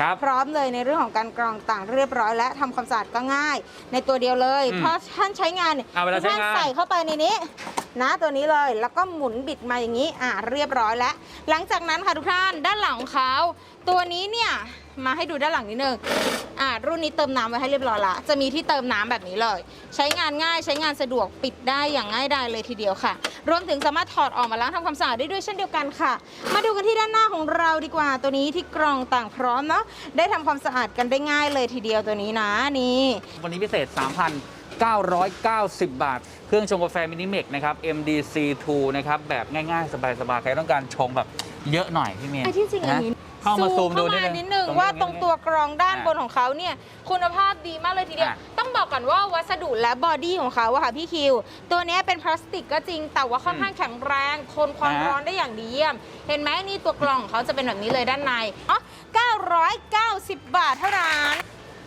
ครับพร้อมเลยในเรื่องของการกรองต่างเรียบร้อยและทำความสะอาดก็ง่าย ในตัวเดียวเลย อืมเพราะท่านใช้งานเนี่ยอ่าเวลาใช้งานท่ใส่เข้าไปในนี้ นะตัวนี้เลยแล้วก็หมุนบิดมาอย่างนี้อ่าเรียบร้อยแล้ว หลังจากนั้นค่ะทุกท่านด้านหลังของเขาตัวนี้เนี่ยมาให้ดูด้านหลังนิดนึงอ่ารุ่นนี้เติมน้ำไว้ให้เรียบร้อยละจะมีที่เติมน้ำแบบนี้เลย ใช้งานง่ายใช้งานสะดวกปิดได้อย่างง่ายดายเลยทีเดียวค่ะ รวมถึงสามารถถอดออกมาล้างทำความสะอาดได้ด้วยเช่นเดียวกันค่ะ มาดูกันที่ด้านหน้าของเราดีกว่า ตัวนี้ที่กรองต่างพร้อมเนาะได้ทำความสะอาดกันได้ง่ายเลยทีเดียวตัวนี้นะนี่วันนี้พิเศษ 3,990 บาท เครื่องชงกาแฟมินิเมกนะครับ MDC2 นะครับ แบบง่ายๆ สบายๆ ใครต้องการชงแบบเยอะหน่อยพี่เมย์ไอ้ที่จริงอันนี้นะเข้ามาซูมดูเข้านิดมานึงนิดนึงตรงว่าตรงตัวกรองด้านอะบนของเขาเนี่ยคุณภาพดีมากเลยทีเดียวอะต้องบอกก่อนว่าวัสดุและบอดี้ของเขาอะค่ะพี่คิว ตัวเนี้ยเป็นพลาสติกก็จริง แต่ว่าค่อนข้างแข็งแรงทนความอะร้อนได้อย่างดีเยี่ยม เห็นไหมนี่ตัวกรองของเขาจะเป็นแบบนี้เลยด้านในอ๋อ990 บาทเท่านั้น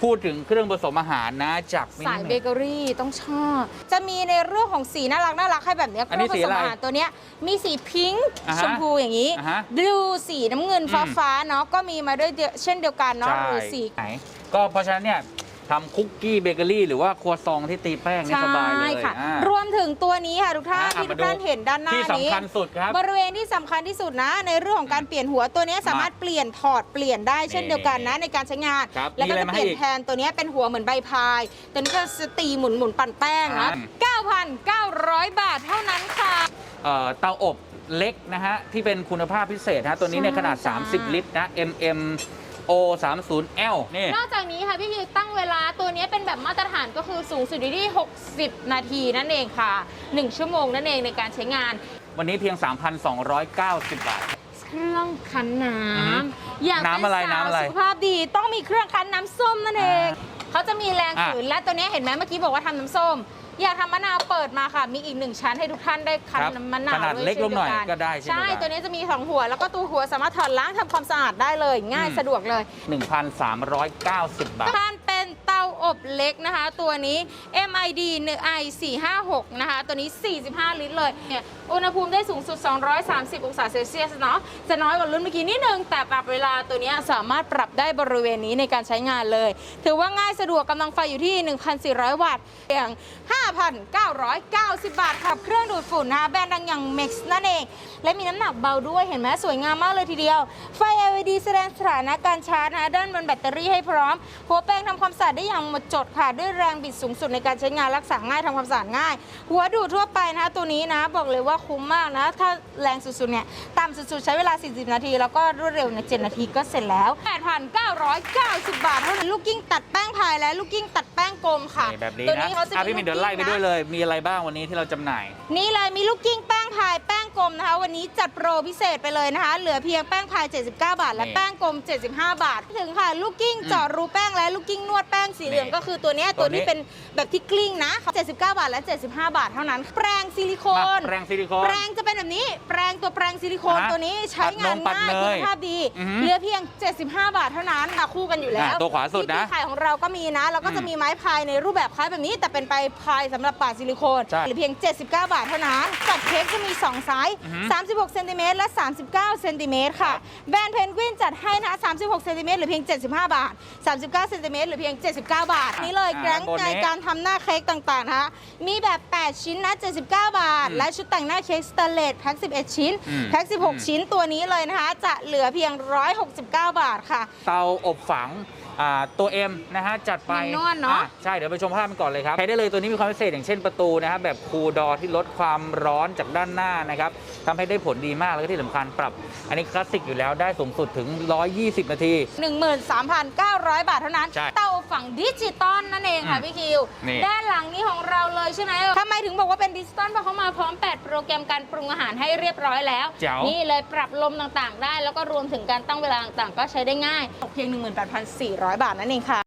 พูดถึงเครื่องผสมอาหารนะจากมิสายนิเบเมกเกอรี่ต้องชอบ จะมีในเรื่องของสีน่ารักน่ารักให้แบบเนี้ยอันนี้เครื่สีผสอะไรมอาหารตัวเนี้ยมีสีพิงค์อ่าฮะชมพูอย่างนี้อ่าฮะดูสีน้ำเงินฟ้าอืมฟ้าๆเนาะก็มีมาด้วยเดียวเช่นเดียวกันเนาะใช่หรือสีไหนก็เพราะฉะนั้นเนี่ย ทำคุกกี้เบเกอรี่หรือว่าครัวซองที่ตีแป้งเนี่ยสบายเลยค่ะ อ่า รวมถึงตัวนี้ค่ะทุกท่านอะที่ทุมากดูท่านเห็นด้านหน้าที่นี้สำคัญสุดครับ บริเวณที่สำคัญที่สุดนะ ในเรื่องของการเปลี่ยนหัวตัวนี้สามารถเปลี่ยนถอดเปลี่ยนได้เช่นเดียวกันนะ ในการใช้งาน ครับแล้วก็มีอะไรจะมาเปให้ลี่ยนอีกแทนตัวนี้เป็นหัวเหมือนใบพายตัวนี้ก็จะตีหมุนหมุนปั่นแป้งนะอ่9,900 บาทเท่านั้นค่ะ เอ่อเตาอบ เล็กนะฮะ ที่เป็นคุณภาพพิเศษนะตัวนี้ในยใช่ขนาดจ้า30 ลิตรนะ MM O 3 0 L นี่ นอกจากนี้ค่ะพี่คิวตั้งเวลาตัวนี้เป็นแบบมาตรฐานก็คือสูงสุดอยู่ที่ 60 นาทีนั่นเองค่ะ 1 ชั่วโมงนั่นเองในการใช้งาน วันนี้เพียง 3,290 บาท เครื่องคั้นน้อือฮึำอยากน้ำอะไรเป็นสาวน้ำอะไร สุขภาพดีต้องมีเครื่องคั้นน้ำส้มนั่นเอง เขาจะมีแรงอะฝืนและตัวนี้เห็นไหมเมื่อกี้บอกว่าทำน้ำส้ม อยากทำมะนาวเปิดมาค่ะ มีอีกหนึ่งชั้นให้ทุกท่านได้คั้นครับน้ำมะนาวขนาดด้วยเล็กลงหน่อยช่นก็วได้เช่นใช่เดียวกันตัวนี้จะมีสองหัว แล้วก็ตัวหัวสามารถถอดล้างทำความสะอาดได้เลย ง่ายอืมสะดวกเลย 1,390 บาทท่านเป็นเตาอบเล็กนะคะ ตัวนี้ MID 1 i 456นะคะ ตัวนี้ 45 ลิตรเลยเนี่ยอุณหภูมิได้สูงสุด 230 องศาเซลเซียสเนาะจะน้อยกว่ารุ่นเมื่อกี้นิดนึง แต่ปรับเวลาตัวนี้สามารถปรับได้บริเวณนี้ในการใช้งานเลย ถือว่าง่ายสะดวกกำลังไฟอยู่ที่ 1,400 วัตต์เพียง 5,990 บาทกับเครื่องดูดฝุ่นนะคะแบรนด์ดังอย่าง Max นั่นเอง และมีน้ำหนักเบาด้วยเห็นไหมสวยงามมากเลยทีเดียว ไฟ LED แสดงสถานะการชาร์จนะด้านบนแบตเตอรี่ให้พร้อม หัวแปรงทำความสะอาดได้อย่างหมดจดค่ะด้วยแรงบิดสูงสุดในการใช้งานรักษาง่ายทำความสะอาดง่าย หัวดูดทั่วไปนะคะตัวนี้นะบอกเลยว่าคุ้มมากนะ ถ้าแรงสุดๆเนี่ยต่ำสุดๆ ใช้เวลา 40 นาที แล้วก็รวดเร็วใน7นาทีก็เสร็จแล้ว 8,990 บาทเท่านั้นลูกกิ้งตัดแป้งพายและลูกกิ้งตัดแป้งกลมค่ะนี่แบบนี้ตัวนะนี้เขาจะอะมีพี่มินเดี๋ยวลูกไล่กิ้งไปนะด้วยเลย มีอะไรบ้างวันนี้ที่เราจำหน่าย นี่เลยมีลูกกิ้งแป้ง พายแป้งกลมนะคะ วันนี้จัดโปรพิเศษไปเลยนะคะ เหลือเพียงแป้งพาย 79 บาท และนี่แป้งกลม 75 บาท ถึงค่ะ ลูกกิ้งเจาะรูแป้งและลูกกิ้งนวดแป้งสีเหลืองนี่ก็คือตัวเนี้ยตัตัววนี้นี้เป็นแบบที่กลิ้งนะ 79 บาทและ 75 บาท เท่านั้น แปรงซิลิโคนมาแปรงซิลิโคน แปรงจะเป็นแบบนี้ แปรงตัวแปรงซิลิโคนอะตัวนี้ใช้งานปัดนมปัดง่ายเนยคุณภาพดีอือหือเหลือเพียง 75 บาทเท่านั้นค่ะคู่กันอยู่แล้วอะตัวขวาสุดนะที่ขายของเราก็มีนะ แล้วก็จะมีไม้พายในรูปแบบคล้ายแบบนี้ แต่เป็นไปพายสำหรับปาดซิลิโคนใช่เหลือเพียง 79 บาทเท่านั้นจัดเค้กจะมี2 ไซส์อือหือ36 เซนติเมตรและ 39 เซนติเมตรค่ะ แบรนด์เพนกวินจัดให้นะ 36 เซนติเมตรหรือเพียง 75 บาท 39 เซนติเมตรหรือเพียง 79 บาท นี่เลยอ่าแกรงบนนี้ในการทำหน้าเค้กต่างๆนะคะมีแบบ 8 ชิ้นนะ 79 บาทอืมและชุดแต่งหน้าเค้กสแตนเลสแพ็ค 11 ชิ้นอืมแพ็คอืม16 ชิ้นตัวนี้เลยนะคะ จะเหลือเพียง 169 บาทค่ะ เตาอบฝังอ่าตัว M นะฮะจัดไปแมนนวลเนอะอ่ใช่ เดี๋ยวไปชมภาพกันก่อนเลยครับใช้ได้เลยตัวนี้มีความพิเศษอย่างเช่นประตูนะฮะแบบคูลดอที่ลดความร้อนจากด้านหน้านะครับทำให้ได้ผลดีมากแล้วก็ที่สำคัญปรับ อันนี้คลาสสิกอยู่แล้วได้สูงสุดถึง 120 นาที 13,900 บาทเท่านั้น ใช่เตาฝังดิจิตอลนั่นเองค่ะอืมพี่คิว นี่ ด้านหลังนี้ของเราเลยใช่ไหมทำไมถึงบอกว่าเป็นดิจิตอลเพราะเขามาพร้อม 8 โปรแกรมการปรุงอาหารให้เรียบร้อยแล้วแจ๋ว นี่เลยปรับลมต่างๆ ได้ แล้วก็รวมถึงการตั้งเวลาต่างๆ ก็ใช้ได้ง่ายตกเพียง 18,400 บาทนั่นเองค่ะ